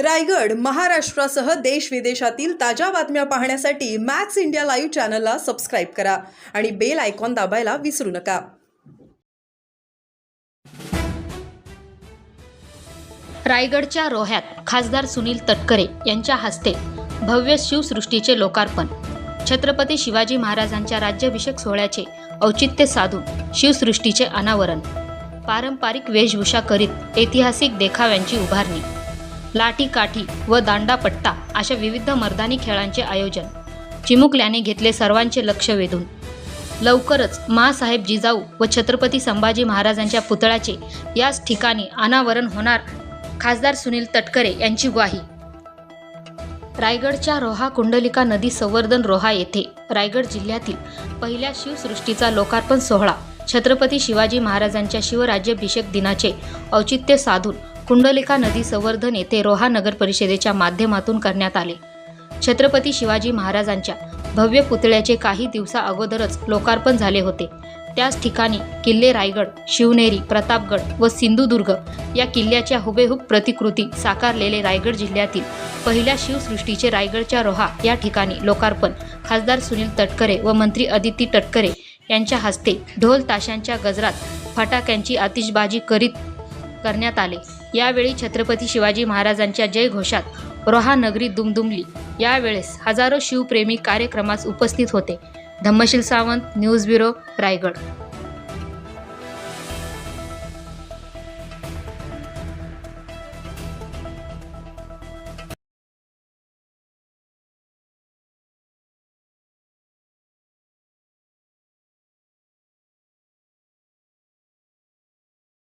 रायगड महाराष्ट्रासह देश विदेशातील ताज्या बातम्या पाहण्यासाठी मॅक्स इंडिया लाईव्ह चॅनलला सबस्क्राईब करा आणि बेल आयकॉन दाबायला विसरू नका. रायगडच्या रोह्यात खासदार सुनील तटकरे यांच्या हस्ते भव्य शिवसृष्टीचे लोकार्पण. छत्रपती शिवाजी महाराजांच्या राज्याभिषेक सोहळ्याचे औचित्य साधून शिवसृष्टीचे अनावरण. पारंपरिक वेशभूषा करीत ऐतिहासिक देखाव्यांची उभारणी. लाठी काठी व दांडापट्टा अशा विविध मर्दानी खेळांचे आयोजन. चिमुकल्याने घेतले सर्वांचे लक्ष वेधून. लवकरच मासाहेब जिजाऊ व छत्रपती संभाजी महाराजांच्या पुतळ्याचे याच ठिकाणी अनावरण होणार खासदार सुनील तटकरे यांची ग्वाही. रायगडच्या रोहा कुंडलिका नदी संवर्धन रोहा येथे रायगड जिल्ह्यातील पहिल्या शिवसृष्टीचा लोकार्पण सोहळा छत्रपती शिवाजी महाराजांच्या शिवराज्याभिषेक दिनाचे औचित्य साधून कुंडलिका नदी संवर्धन येथे रोहा नगर परिषदेच्या माध्यमातून करण्यात आले. छत्रपती शिवाजी महाराजांच्या भव्य पुतळ्याचे काही दिवसा अगोदरच लोकार्पण झाले होते. त्याच ठिकाणी किल्ले रायगड शिवनेरी प्रतापगड व सिंधुदुर्ग या किल्ल्याच्या हुबेहूब प्रतिकृती साकारलेले रायगड जिल्ह्यातील पहिल्या शिवसृष्टीचे रायगडच्या रोहा या ठिकाणी लोकार्पण. खासदार सुनील तटकरे व मंत्री अदिती तटकरे यांच्या हस्ते ढोल ताशांच्या गजरात फटाक्यांची आतिषबाजी करीत करण्यात आले. यावेळी छत्रपती शिवाजी महाराजांच्या जयघोषात रोहा नगरी दुमदुमली. यावेळेस हजारो शिवप्रेमी कार्यक्रमास उपस्थित होते. Dhammasheel Sawant news bureau Raigad.